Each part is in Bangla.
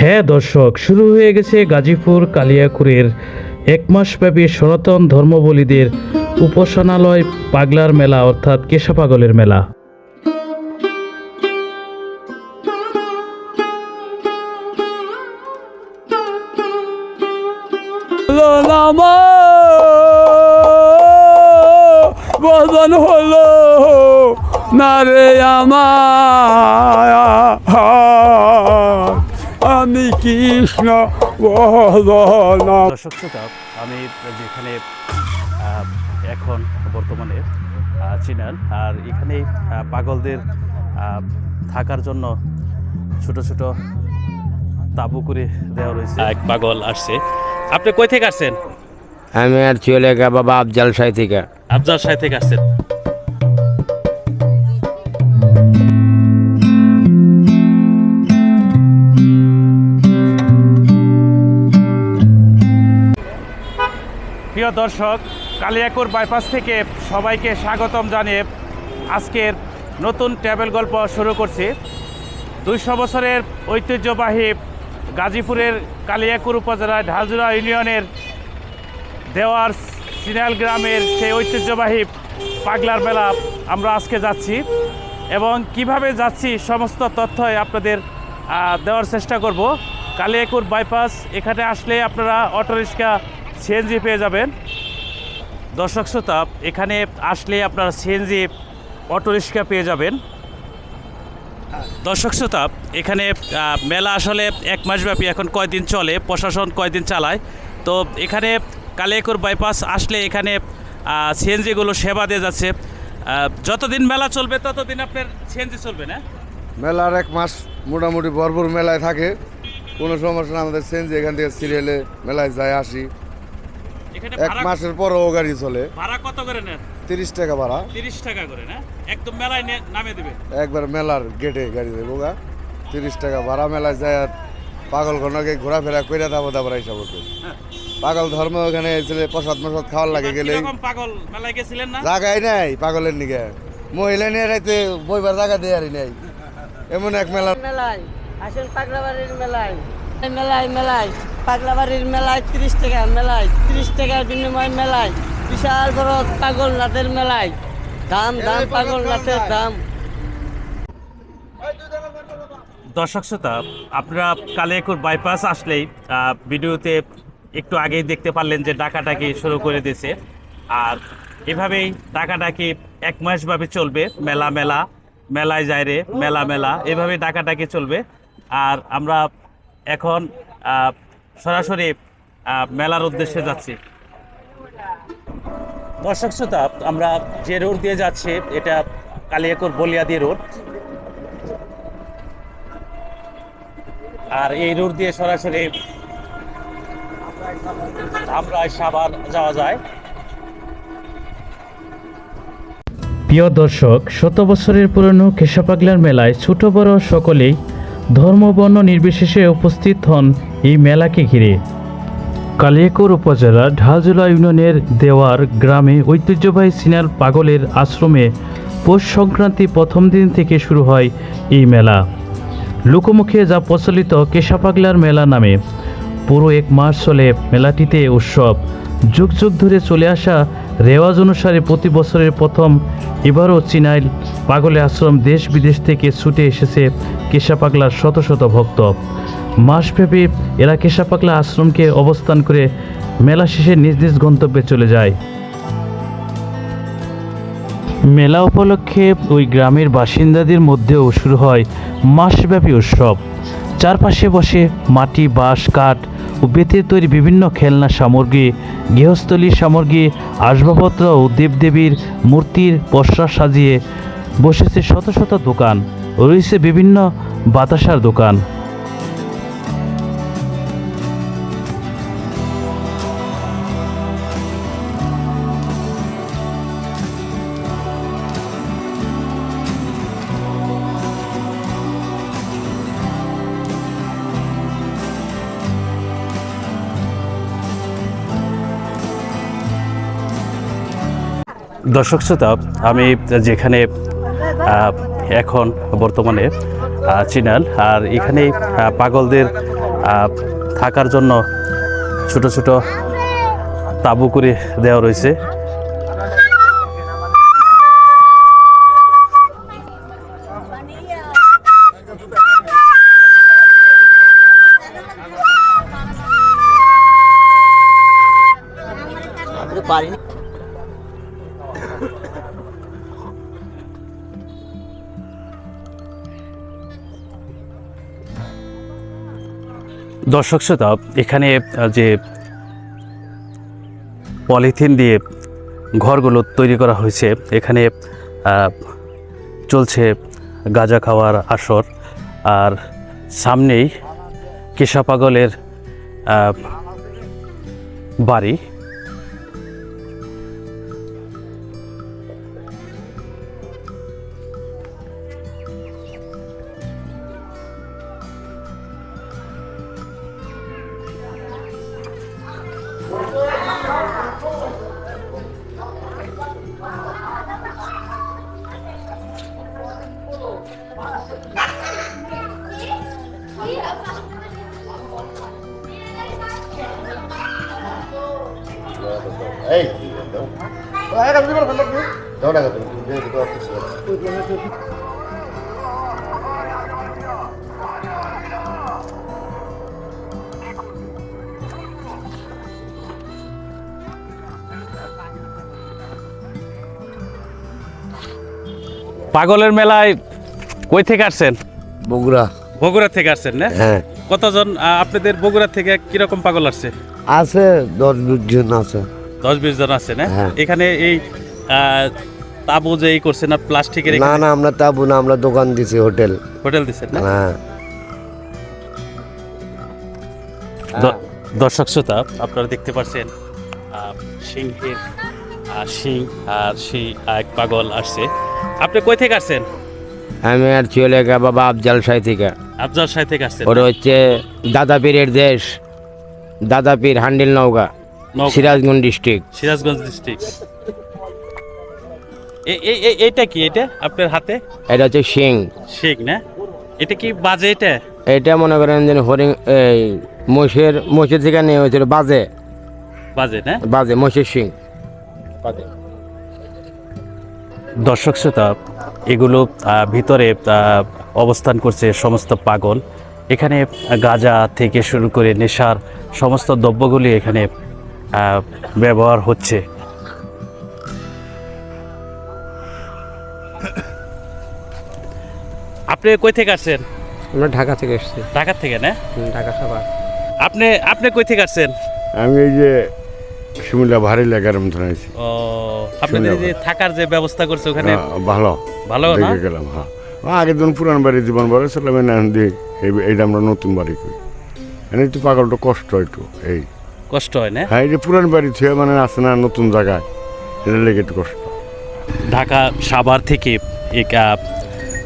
হ্যাঁ দর্শক, শুরু হয়ে গেছে গাজীপুর কালিয়াকুরের এক মাসব্যাপী সনাতন ধর্মবলীদের উপাসনালয় পাগলার মেলা, অর্থাৎ কেশা পাগলের মেলা। বদন হলো না আমি কৃষ্ণ দর্শক শ্রোতা আমি যেখানে এখন বর্তমানে চিনাল আর এখানে পাগলদের থাকার জন্য ছোট ছোট তাবু করে দেওয়া রয়েছে। এক পাগল আসছে। আপনি কই থেকে আসছেন? আমি আর চলে গে বাবা আফজাল সাই থেকে। আফজাল সাহেব থেকে আসছেন। প্রিয় দর্শক, কালিয়াকুর বাইপাস থেকে সবাইকে স্বাগতম জানিয়ে আজকের নতুন ট্রাভেল গল্প শুরু করছি। দুইশো বছরের ঐতিহ্যবাহী গাজীপুরের কালিয়াকুর উপজেলার ঢালজুড়া ইউনিয়নের দেওয়ার সিনাল গ্রামের সেই ঐতিহ্যবাহী পাগলার মেলা আমরা আজকে যাচ্ছি এবং কীভাবে যাচ্ছি সমস্ত তথ্যই আপনাদের দেওয়ার চেষ্টা করব। কালিয়াকুর বাইপাস এখানে আসলে আপনারা অটোরিক্সা সিএনজি পেয়ে যাবেন। দর্শক শ্রোতা, এখানে আসলে আপনারা সিএনজি অটোরিক্সা পেয়ে যাবেন। দর্শক শ্রোতা, এখানে মেলা আসলে এক মাসব্যাপী এখন কয়দিন চলে, প্রশাসন কয়দিন চালায়। তো এখানে কালিয়াকুর বাইপাস আসলে এখানে সিএনজিগুলো সেবা দিয়ে যাচ্ছে। যতদিন মেলা চলবে, ততদিন আপনার সিএনজি চলবে না? মেলার এক মাস মোটামুটি ভরপুর মেলায় থাকে। কোনো সমস্যা আমাদের চেঞ্জ এখান থেকে সিরিয়ালে মেলায় যায়, আসি। এখানে এক মাসের পরও গাড়ি চলে। ভাড়া কত করে নেন? তিরিশ টাকা ভাড়া। তিরিশ টাকা করে না? একদম মেলায় নে- নামে দেবে? একবার মেলার গেটে গাড়ি দেবো গা। তিরিশ টাকা ভাড়া মেলায় যায় পাগল ঘনকে ঘোরাফেরা করে দাবো এইসব হতো পাগল ধর্ম ওখানে ছেলে প্রসাদ মসাদ খাওয়ার লাগে গেলে পাগল মেলায় গেছিলেন না? জায়গায় নাই পাগলের নিকে মহিলা নিয়ে রাইতে বইবার জায়গা দিয়ে আর নাই। এমন এক মেলা মেলায় আসেন পাগলাবাড়ির মেলায়। মেলায় মেলায় পাগলাবাড়ির মেলায় তিরিশ টাকা মেলায় তিরিশ টাকার বিনিময় মেলায় বিশাল বড় পাগল নাথের মেলায়। দাম দাম পাগল নাথের দাম। দর্শক শ্রোতা আপনারা কালে কালিয়াকুর বাইপাস আসলেই ভিডিওতে একটু আগেই দেখতে পারলেন যে ডাকাডাকি শুরু করে দিয়েছে। আর এভাবেই ডাকাডাকি এক মাসভাবে চলবে। মেলা মেলা মেলায় যায় রে মেলা মেলা এভাবেই ডাকাডাকি চলবে। আর আমরা এখন সরাসরি মেলার উদ্দেশ্যে যাচ্ছি। দর্শক শ্রোতা, আমরা যে রোড দিয়ে যাচ্ছি, এটা কালিয়াকুর বলিয়াদি রোড। আর এই রোড দিয়ে সরাসরি আমরা সাভার যাওয়া যায়। প্রিয় দর্শক, শত বছরের পুরনো কেশাপাগলার মেলায় ছোট বড় সকলেই ধর্মবর্ণ নির্বিশেষে উপস্থিত হন এই মেলাকে ঘিরে। কালিয়াকুর উপজেলার ঢালজোলা ইউনিয়নের দেওয়ার গ্রামে ঐতিহ্যবাহী সিনাল পাগলের আশ্রমে পৌষ সংক্রান্তি প্রথম দিন থেকে শুরু হয় এই মেলা। লোকমুখে যা প্রচলিত কেশাপাগলার মেলা নামে। পুরো এক মাস চলে মেলাটিতে উৎসব। যুগ যুগ ধরে চলে আসা রেওয়াজ অনুসারে প্রতি বছরের প্রথম এবারও চিনাইল পাগলে আশ্রম দেশ বিদেশ থেকে ছুটে এসেছে কেশাপাগলার শত শত ভক্ত। মাসব্যাপী এরা কেশাপাগলা আশ্রমকে অবস্থান করে মেলা শেষে নিজ নিজ গন্তব্যে চলে যায়। মেলা উপলক্ষে ওই গ্রামের বাসিন্দাদের মধ্যেও শুরু হয় মাসব্যাপী উৎসব। চারপাশে বসে মাটি, বাঁশ, কাঠ ও বেতের তৈরি বিভিন্ন খেলনা সামগ্রী গৃহস্থলীর সামগ্রী, আসবাবপত্র ও দেবদেবীর মূর্তির পশ্চা সাজিয়ে বসেছে শত শত দোকান। রয়েছে বিভিন্ন বাতাসার দোকান। দর্শক শ্রোতা, আমি যেখানে এখন বর্তমানে চিনাল, আর এখানে পাগলদের থাকার জন্য ছোট ছোট তাঁবু করে দেওয়া রয়েছে। দর্শক শ্রোতা, এখানে যে পলিথিন দিয়ে ঘরগুলো তৈরি করা হয়েছে, এখানে চলছে গাঁজা খাওয়ার আসর। আর সামনেই কেশা পাগলের পাগলের মেলায় কই থেকে আসছেন? বগুড়া। বগুড়া থেকে আসছেন না? হ্যাঁ। কতজন আপনাদের বগুড়া থেকে কীরকম পাগল আসছে? আছে দশ বিশ জন আছে। দশ বিশ জন আছে না? হ্যাঁ। এখানে এই তাবু যে এই করছেন না প্লাস্টিকের না না আমরা তাবু না আমরা দোকান দিছি হোটেল। হোটেল দিচ্ছেন না? হ্যাঁ। দর্শক শ্রোতা আপনারা দেখতে পাচ্ছেন সিংহের সিং আর সেই এক পাগল আসছে। আপনি কই থেকে আসছেন? আমি আর চলে গা বাবা আফজাল সাই থেকে। আফজাল সাহেব থেকে আসছেন। ওটা হচ্ছে দাদাপীরের দেশ দাদাপীর হান্ডিল নওগা সিরাজগঞ্জ ডিস্ট্রিক্ট। সিরাজগঞ্জ ডিস্ট্রিক্ট। এটা কি এটা আপনার হাতে? এটা হচ্ছে শিং। শেখ না? এটা কি বাজে এটা? এটা মনে করেন যে হরিং এই মোষের মোষের থেকে নিয়ে হয়েছিল বাজে। বাজে না? বাজে মোষের শিং। বাজে। দর্শক শ্রোতা এগুলো ভিতরে অবস্থান করছে সমস্ত পাগল। এখানে গাঁজা থেকে শুরু করে নেশার সমস্ত দ্রব্যগুলি এখানে ব্যবহার হচ্ছে। আপনি কই থেকে আসছেন? আমরা ঢাকা থেকে এসেছি। ঢাকা থেকে না? ঢাকা সবার আপনি আপনি কই থেকে আসছেন? আমি এই যে শিমুলা ভারী লাগার মতন আছি ও আপনাদের যে থাকার যে ব্যবস্থা করছে ওখানে ভালো। ভালো না? দেখে গেলাম হ্যাঁ। আগের দিন পুরান বাড়ি জীবন বাড়ি ছিলাম না দিয়ে এইটা আমরা নতুন বাড়ি করি। এনে একটু পাগলটা কষ্ট একটু এই। কষ্ট হয় না? হ্যাঁ এই যে পুরান বাড়ি থেকে মানে আছে না নতুন জায়গায় এটা লেগে একটু কষ্ট। ঢাকা সাভার থেকে এক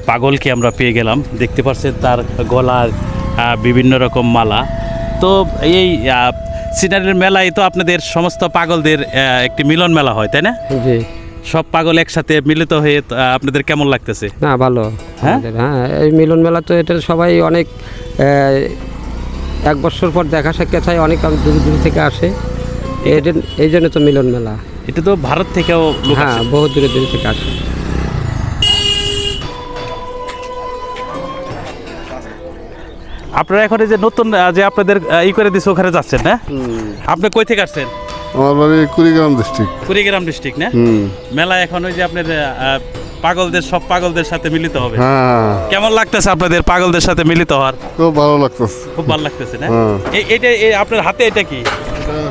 পাগলকে আমরা পেয়ে গেলাম। দেখতে পাচ্ছেন তার গলার বিভিন্ন রকম মালা। তো এই সিনারির মেলায় তো আপনাদের সমস্ত পাগলদের একটি মিলন মেলা হয় তাই না? জি। সব পাগল একসাথে মিলিত হয়ে আপনাদের কেমন লাগতেছে? না ভালো। হ্যাঁ? হ্যাঁ এই মিলন মেলা তো এটা সবাই অনেক এক বছর পর দেখা সাক্ষাৎ হয় অনেক দূর দূর থেকে আসে। এই- জন্য তো মিলন মেলা। এটা তো ভারত থেকেও হ্যাঁ। বহু দূরে দূরে থেকে আসে। আপনারা এখন এই যে নতুন যে আপনাদের ই করে দিচ্ছে ওখানে যাচ্ছেন না আপনি কই থেকে আসছেন আমার বাড়ি কুড়িগ্রাম ডিস্ট্রিক্ট কুড়িগ্রাম ডিস্ট্রিক্ট না মেলা এখন ওই যে আপনার আহ, পাগলদের সব পাগলদের সাথে মিলিত হবে হ্যাঁ কেমন লাগতেছে আপনাদের পাগলদের সাথে মিলিত হওয়ার খুব ভালো লাগতেছে খুব ভালো লাগতেছে না হ্যাঁ। এই- এটা এই আপনার হাতে এটা কি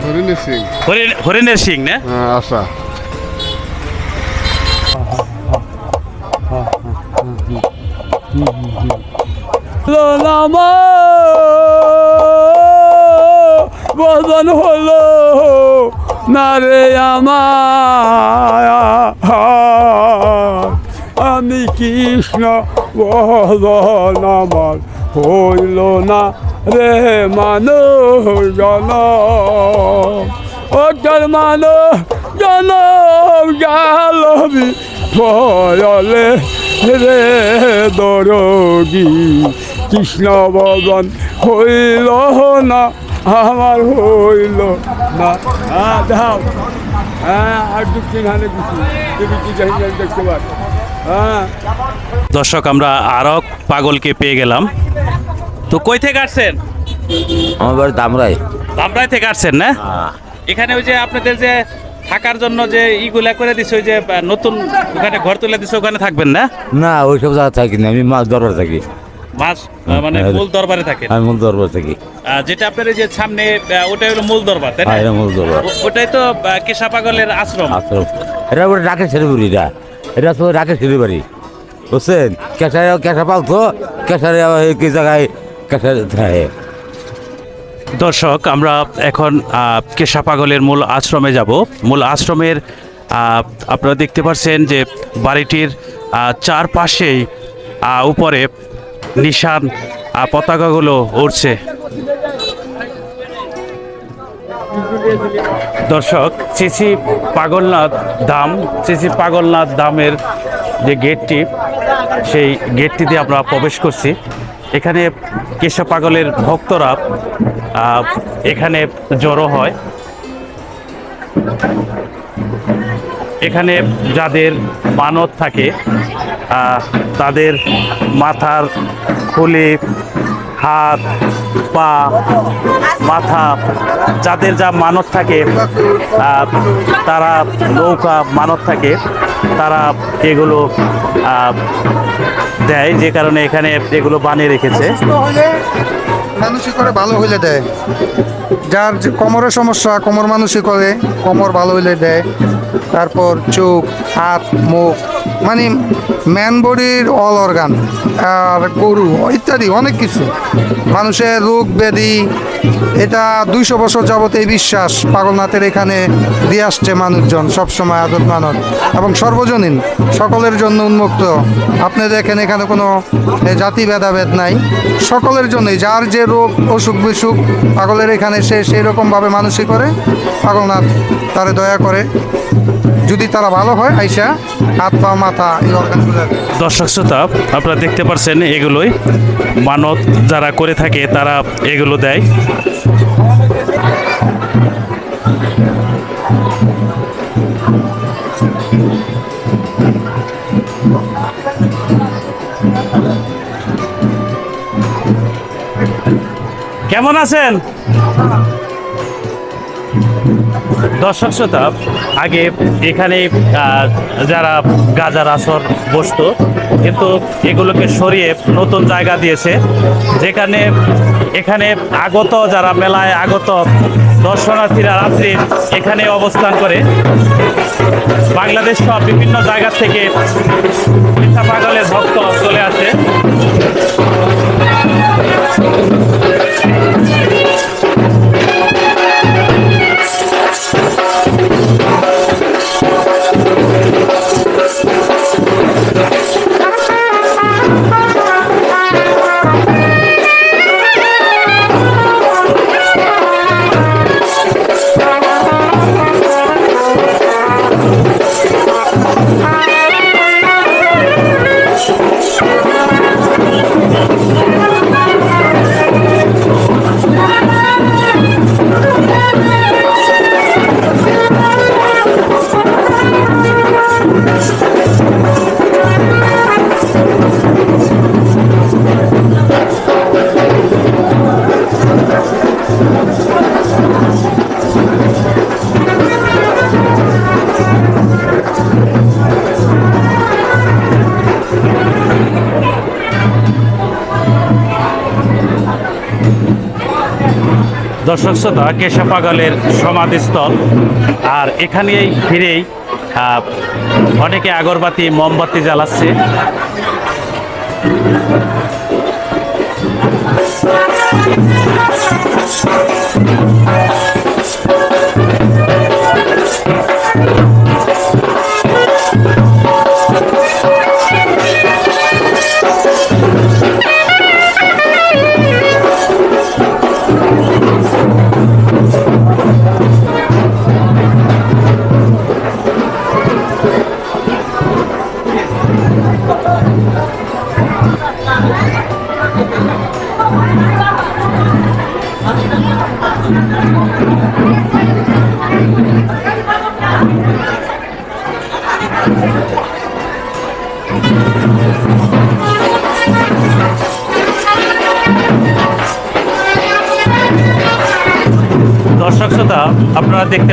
হরিণী সিং হরিণ হরিণের সিং না হ্যাঁ আশা হলো নামা বদন হলো না রে আমার আমি কৃষ্ণ, বদন আমার হইল না রে মানুষ জন ওটার মানুষ জন গালবি ভয়লে রে দরগি। কৃষ্ণ বদন হইল না আমার হইল না। হ্যাঁ দাও হ্যাঁ আর দু তিন হানে কিছু। তুমি কি জানি দেখতে পার হ্যাঁ। দর্শক আমরা আরক পাগলকে পেয়ে গেলাম। তো কই থেকে আসছেন? আমার বাড়ি দামরাই। দামরাই থেকে আসছেন না? এখানে ওই যে আপনাদের যে থাকার জন্য যে ইগুলা করে দিছে ওই যে নতুন ওখানে ঘর তুলে দিছে ওখানে থাকবেন না? না ওই সব জায়গা থাকি না আমি মাছ দরবার থাকি। মাস আহ, মানে হ্যাঁ। মূল দরবারে থাকেন আমি মূল দরবার থাকি। যেটা আপনার এই যে সামনে ওটাই হলো মূল দরবার তাই না? হ্যাঁ মূল দরবার। ওটাই তো কেশা পাগলের আশ্রম। আচ্ছা এটা ওটা রাকেশ বাড়ি এটা। এটা তো রাকেশ বাড়ি বুঝছেন? কেশারে কেশা পালতো কেশারে কি জায়গায় কেশারে থাকে। দর্শক আমরা এখন আহ, কেশা পাগলের মূল আশ্রমে যাব। মূল আশ্রমের আপনারা দেখতে পাচ্ছেন যে বাড়িটির চারপাশেই উপরে নিশান পতাকাগুলো উড়ছে। দর্শক চিচি পাগলনাথ ধাম চিচি পাগলনাথ ধামের যে গেটটি, সেই গেটটিতে আমরা প্রবেশ করছি। এখানে কেশব পাগলের ভক্তরা এখানে জড়ো হয়। এখানে যাদের মানত থাকে তাদের মাথার খুলে, হাত, পা, মাথা, যাদের যা মানত থাকে তারা নৌকা মানত থাকে, তারা এগুলো দেয় যে কারণে এখানে এগুলো বানিয়ে রেখেছে। মানুষই করে, ভালো হইলে দেয়। যার কোমরের সমস্যা, কোমর মানুষই করে, কোমর ভালো হইলে দেয়। তারপর চোখ হাত মুখ মানে ম্যান বডির অল অর্গান আর গরু, ইত্যাদি, অনেক কিছু। মানুষের রোগ ব্যাধি, এটা দুইশো বছর যাবত এই বিশ্বাস পাগলনাথের এখানে দিয়ে আসছে মানুষজন, সবসময় আদত মানত। এবং সর্বজনীন, সকলের জন্য উন্মুক্ত। আপনি দেখেন এখানে কোনো জাতি ভেদাভেদ নাই। সকলের জন্যই, যার যে রোগ, অসুখ বিসুখ, পাগলের এখানে সে সেই রকমভাবে মানুষই করে, পাগলনাথ তারে দয়া করে। যদি তারা ভালো হয়, আইসা হাত, পা, মাথা, এই অর্গানগুলো দর্শক শ্রোতা, আপনারা দেখতে পাচ্ছেন এগুলোই। মানত যারা করে থাকে, তারা এগুলো দেয়। কেমন আছেন? দর্শক শ্রোতা, আগে এখানে যারা গাজার আসর বসতো, কিন্তু এগুলোকে সরিয়ে নতুন জায়গা দিয়েছে, যেখানে, এখানে আগত যারা মেলায় আগত দর্শনার্থীরা রাত্রি এখানে অবস্থান করে। বাংলাদেশ সব বিভিন্ন জায়গা থেকে পাগলের ভক্ত চলে আসে। শ্রোতা পাগলের সমাধিস্থল। আর এখানেই ফিরেই অনেকে আগরবাতি মোমবাতি জ্বালাচ্ছে।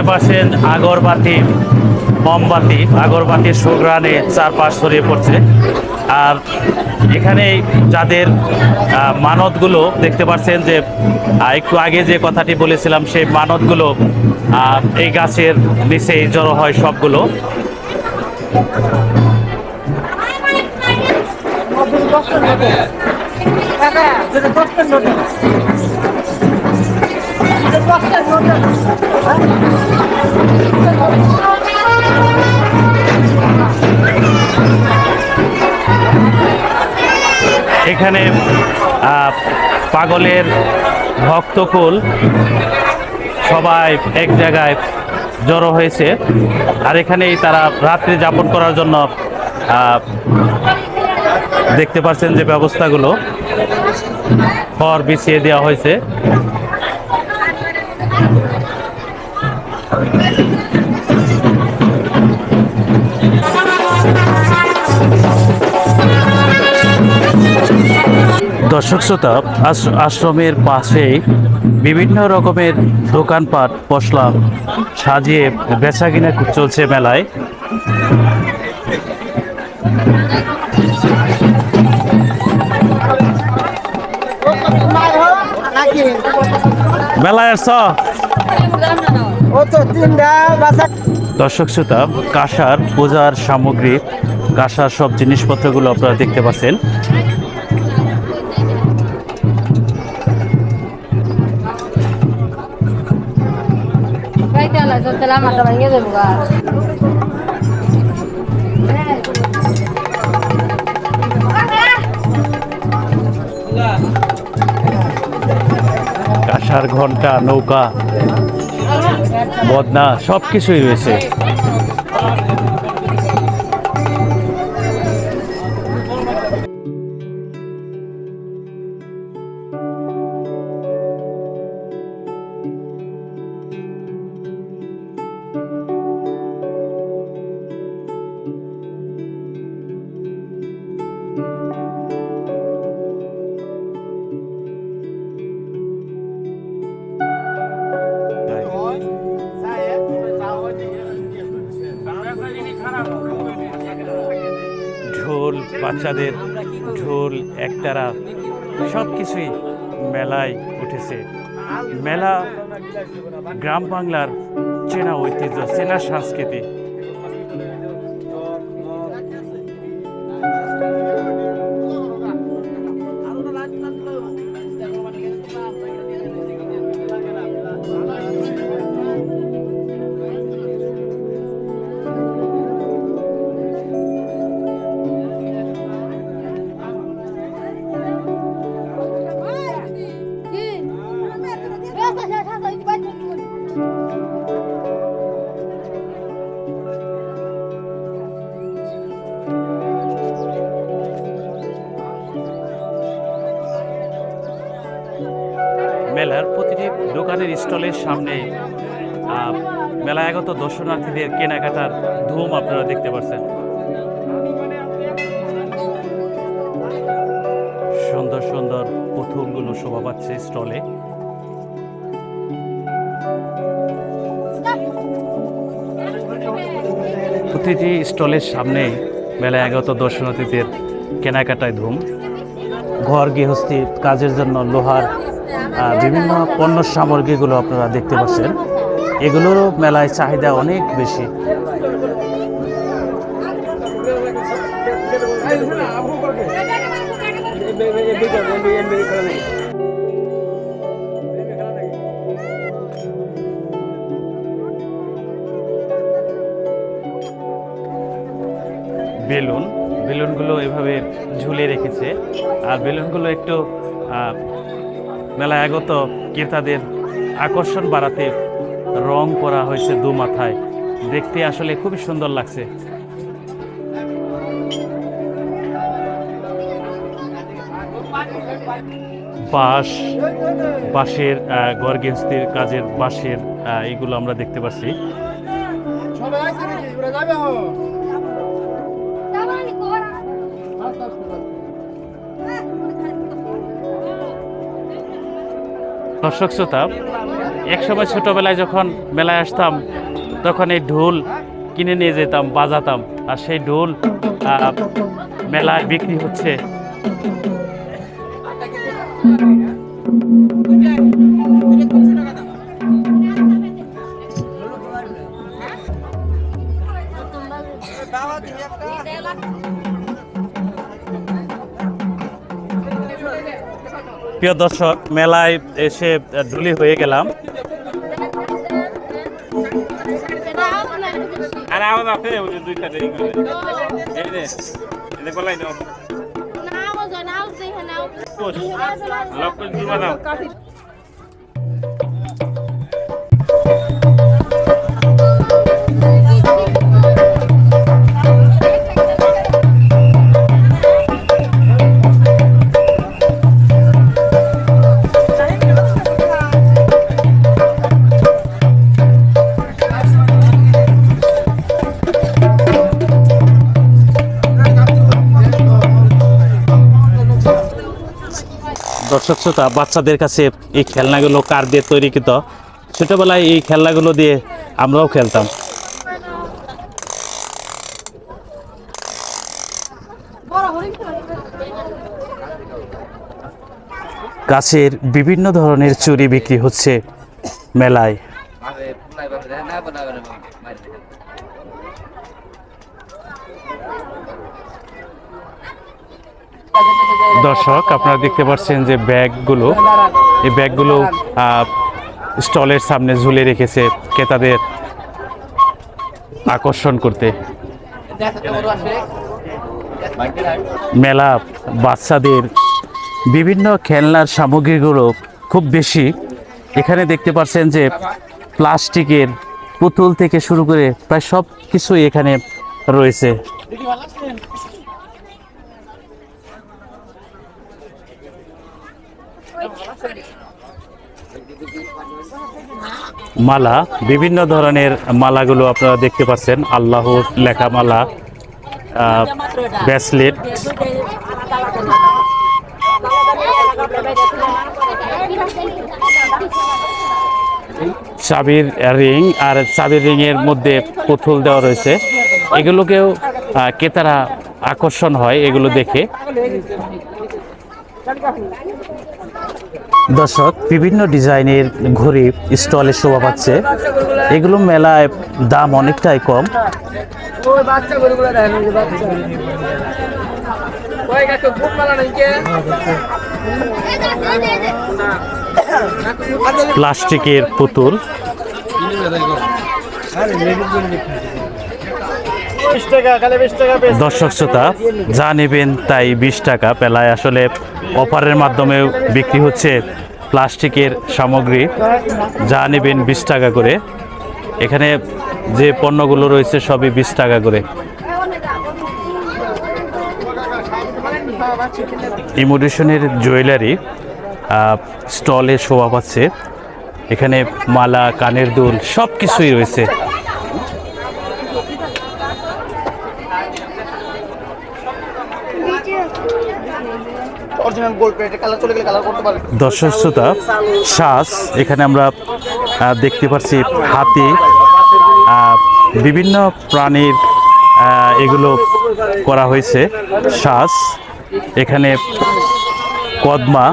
দেখতে পাচ্ছেন আগরবাতি, মোমবাতি আগরবাতির সুগ্রানে চারপাশ ছড়িয়ে পড়ছে। আর এখানে যাদের মানতগুলো দেখতে পাচ্ছেন যে একটু আগে যে কথাটি বলেছিলাম, সেই মানতগুলো এই গাছের নিচেই জড়ো হয় সবগুলো। এখানে পাগলের ভক্তকুল সবাই এক জায়গায় জড়ো হয়েছে। আর এখানেই তারা রাত্রি যাপন করার জন্য দেখতে পাচ্ছেন যে ব্যবস্থাগুলো। খড় বিছিয়ে দেওয়া হয়েছে। দর্শক শ্রোতা আশ্র- আশ্রমের পাশে বিভিন্ন রকমের দোকানপাট, পশলা সাজিয়ে বেচা কিনা চলছে মেলায়। মেলায় দর্শক শ্রোতা, কাঁসার পূজার সামগ্রী, কাঁসার সব জিনিসপত্রগুলো আপনারা দেখতে পাচ্ছেন। কাঁসার ঘণ্টা নৌকা বদনা সব কিছুই রয়েছে। গ্রাম বাংলার চেনা ঐতিহ্য চেনা সংস্কৃতি। সামনে মেলায় আগত দর্শনার্থীদের কেনাকাটার ধুম আপনারা দেখতে পাচ্ছেন সুন্দর সুন্দর পুতুলগুলো শোভা পাচ্ছে স্টলে। প্রতিটি স্টলের সামনে মেলায় আগত দর্শনার্থীদের কেনাকাটায় ধুম। ঘর গৃহস্থী কাজের জন্য লোহার বিভিন্ন পণ্য সামগ্রীগুলো আপনারা দেখতে পাচ্ছেন। এগুলোরও মেলায় চাহিদা অনেক বেশি। বেলুন। বেলুনগুলো এভাবে ঝুলে রেখেছে। আর বেলুনগুলো একটু মেলায় আগত ক্রেতাদের আকর্ষণ বাড়াতে রং করা হয়েছে দু মাথায়। দেখতে আসলে খুবই সুন্দর লাগছে। বাঁশ, বাঁশের গরগেন্সির কাজের বাঁশের এগুলো আমরা দেখতে পাচ্ছি। দর্শক শ্রোতা একসময় ছোটোবেলায় যখন মেলায় আসতাম, তখন এই ঢোল কিনে নিয়ে যেতাম, বাজাতাম। আর সেই ঢোল মেলায় বিক্রি হচ্ছে। প্রিয় দর্শক মেলায় এসে ধুলি হয়ে গেলাম। আর আওয়াজ আছে ওই যে দুইটা করে। এই রে এটা বলাই দাও। লক করে দিবা দাও। দর্শক শ্রোতা, বাচ্চাদের কাছে এই খেলনাগুলো কার দিয়ে তৈরিকৃত? ছোটোবেলায় এই খেলনাগুলো দিয়ে আমরাও খেলতাম। গাছের বিভিন্ন ধরনের চুরি বিক্রি হচ্ছে মেলায়। দর্শক, আপনারা দেখতে পাচ্ছেন যে ব্যাগগুলো, এই ব্যাগগুলো স্টলের সামনে ঝুলে রেখেছে ক্রেতাদের আকর্ষণ করতে। মেলা বাচ্চাদের বিভিন্ন খেলনার সামগ্রীগুলো খুব বেশি। এখানে দেখতে পাচ্ছেন যে প্লাস্টিকের পুতুল থেকে শুরু করে প্রায় সব কিছুই এখানে রয়েছে। মালা, বিভিন্ন ধরনের মালাগুলো আপনারা দেখতে পাচ্ছেন। আল্লাহর লেখা মালা ব্যাসলেট চাবির রিং আর চাবির রিং এর মধ্যে পুতুল দেওয়া রয়েছে। এগুলোকেও ক্রেতারা আকর্ষণ হয় এগুলো দেখে। দর্শক বিভিন্ন ডিজাইনের ঘড়ি স্টলে শোভা পাচ্ছে। এগুলো মেলায় দাম অনেকটাই কম। প্লাস্টিকের পুতুল। দর্শক শ্রোতা, যা নেবেন তাই বিশ টাকা পেলায়। আসলে অফারের মাধ্যমেও বিক্রি হচ্ছে প্লাস্টিকের সামগ্রী। যা নেবেন বিশ টাকা করে। এখানে যে পণ্যগুলো রয়েছে সবই বিশ টাকা করে। ইমোডেশনের জুয়েলারি স্টলে শোভা পাচ্ছে। এখানে মালা, কানের দুল সব কিছুই রয়েছে। দর্শক শ্রোতা, শ্বাস, এখানে আমরা দেখতে পাচ্ছি হাতি বিভিন্ন প্রাণীর এগুলো করা হয়েছে। শ্বাস, এখানে কদমা,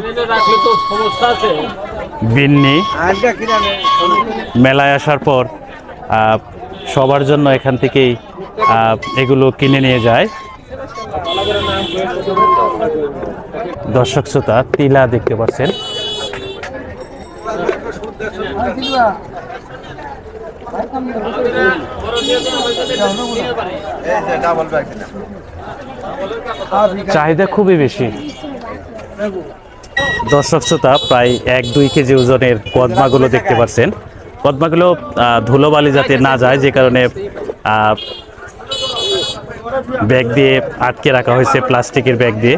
বিন্নি, মেলায় আসার পর সবার জন্য এখান থেকেই এগুলো কিনে নিয়ে যায়। দর্শক শ্রোতা, তিলা দেখতে পাচ্ছেন। চাহিদা খুবই বেশি। দর্শক শ্রোতা, প্রায় এক দুই কেজি ওজনের কদমাগুলো দেখতে পাচ্ছেন। পদ্মাগুলো ধুলোবালি যাতে না যায়, যে কারণে ব্যাগ দিয়ে আটকে রাখা হয়েছে, প্লাস্টিকের ব্যাগ দিয়ে।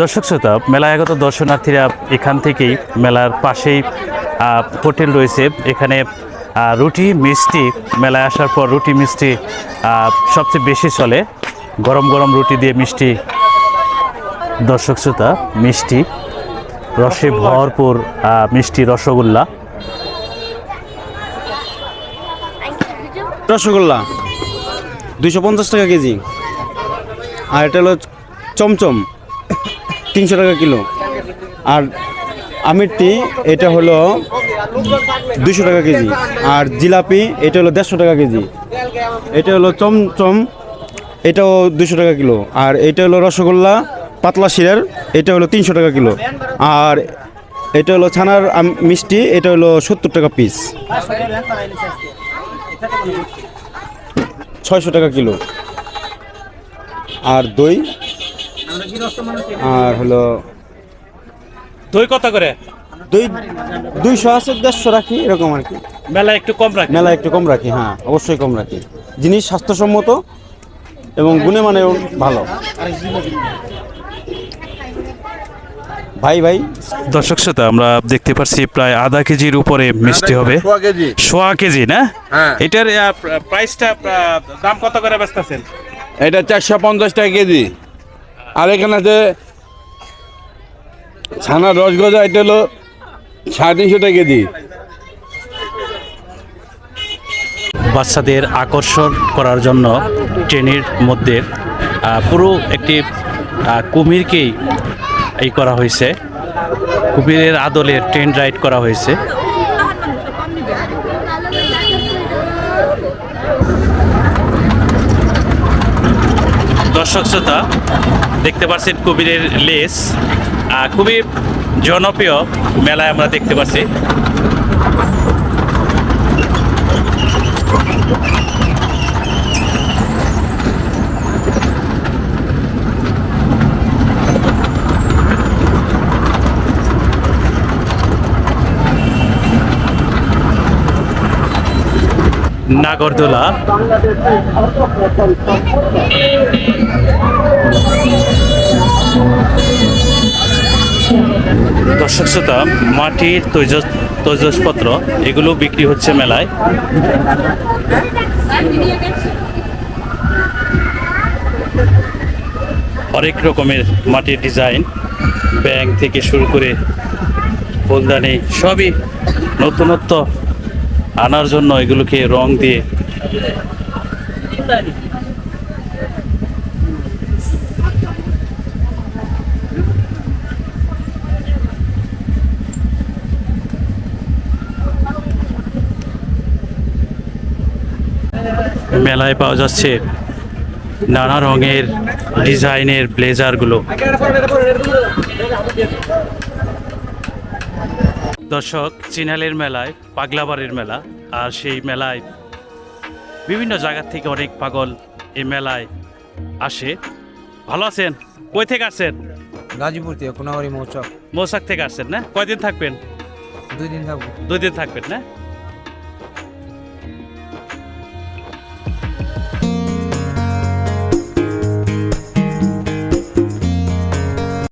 দর্শক শ্রোতা, মেলায় আগত দর্শনার্থীরা এখান থেকেই মেলার পাশেই হোটেল রয়েছে। এখানে রুটি মিষ্টি, মেলায় আসার পর রুটি মিষ্টি সবচেয়ে বেশি চলে। গরম গরম রুটি দিয়ে মিষ্টি। দর্শক শ্রোতা, মিষ্টি রসে ভরপুর মিষ্টি রসগোল্লা। রসগোল্লা। দুইশো পঞ্চাশ টাকা কেজি। আর এটা হলো চমচম। তিনশো টাকা কিলো। আর আমিরটি এটা হলো দুশো টাকা কেজি। আর জিলাপি এটা হলো দেড়শো টাকা কেজি। এটা হলো চমচম এটাও দুশো টাকা কিলো। আর এটা হলো রসগোল্লা পাতলা শিরার এটা হলো তিনশো টাকা কিলো। আর এটা হলো ছানার মিষ্টি এটা হলো সত্তর টাকা পিস ছয়শো টাকা কিলো। আর দই? আর হলো দই কত করে? দই দুইশো আছে দেড়শো রাখি এরকম আর কি। মেলা একটু কম রাখি। মেলা একটু কম রাখি হ্যাঁ অবশ্যই কম রাখি। জিনিস স্বাস্থ্যসম্মত এবং গুণে মানেও ভালো। ভাই ভাই। দর্শক শ্রোতা আমরা দেখতে পাচ্ছি প্রায় আধা কেজির উপরে মিষ্টি হবে। সোয়া কেজি। না? হ্যাঁ। এটার প্রাইসটা দাম কত করে বেচতেছেন? এটা চারশো পঞ্চাশ টাকা কেজি। আর এখানে যে ছানার রসগজা এটা হলো সাড়ে তিনশো টাকা কেজি। বাচ্চাদের আকর্ষণ করার জন্য ট্রেনের মধ্যে আহ, পুরো একটি আহ, কুমিরকেই এই করা হয়েছে। কুমিরের আদলে ট্রেন রাইড করা হয়েছে। দর্শক শ্রোতা, দেখতে পাচ্ছেন কুমিরের লেস। খুবই জনপ্রিয় মেলায় আমরা দেখতে পাচ্ছি নাগরদোলা। দর্শক শ্রোতা মাটির তৈজ তৈজসপত্র, এগুলো বিক্রি হচ্ছে মেলায়। অনেক রকমের মাটির ডিজাইন, ব্যাংক থেকে শুরু করে ফুলদানি সবই নতুনত্ব আনার জন্য এগুলোকে রং দিয়ে মেলায় পাওয়া যাচ্ছে নানা রঙের ডিজাইনের ব্লেজারগুলো। দর্শক চিনালের মেলায় পাগলাবাড়ির মেলা আর সেই মেলায় বিভিন্ন জায়গা থেকে অনেক পাগল এই মেলায় আসে। ভালো আছেন? কই থেকে আসেন গাজীপুর থেকে কোনাবাড়ি মৌচক। মৌসাক থেকে আসছেন না? কয়দিন থাকবেন? দুই দিন থাকব। দুই দিন থাকবেন না?